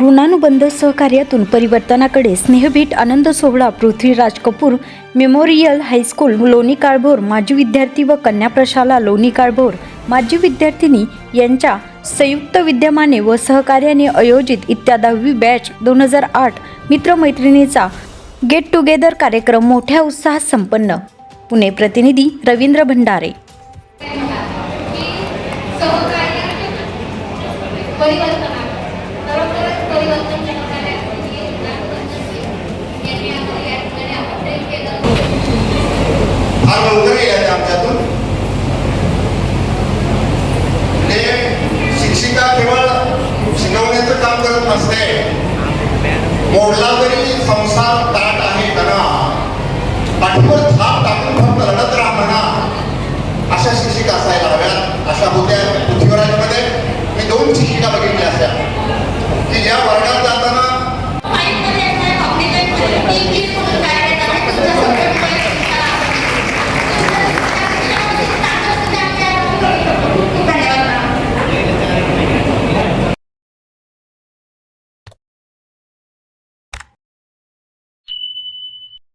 ऋणानुबंध सहकार्यातून परिवर्तनाकडे स्नेहभेट आनंद सोहळा Prithviraj Kapoor memorial high school Loni Kalbhor माजी विद्यार्थी व कन्या प्रशाला लोणी काळभोर माजी विद्यार्थिनी यांच्या संयुक्त विद्यमाने व सहकार्याने आयोजित इत्यादावी बॅच दोन हजार आठ मित्रमैत्रिणीचा गेट टुगेदर कार्यक्रम मोठ्या उत्साहात संपन्न. पुणे प्रतिनिधी रवींद्र भंडारे. परिवर्तन नसते मोडला तरी संसार ताट आहे तना पाठीवर थाप टाकून फक्त रडत राहा म्हणा. अशा शिक्षिका असायला हव्यात. अशा होत्या पृथ्वीराजमध्ये. मी दोन शिक्षिका बघितल्या अशा. की ज्या वर्गात जाताना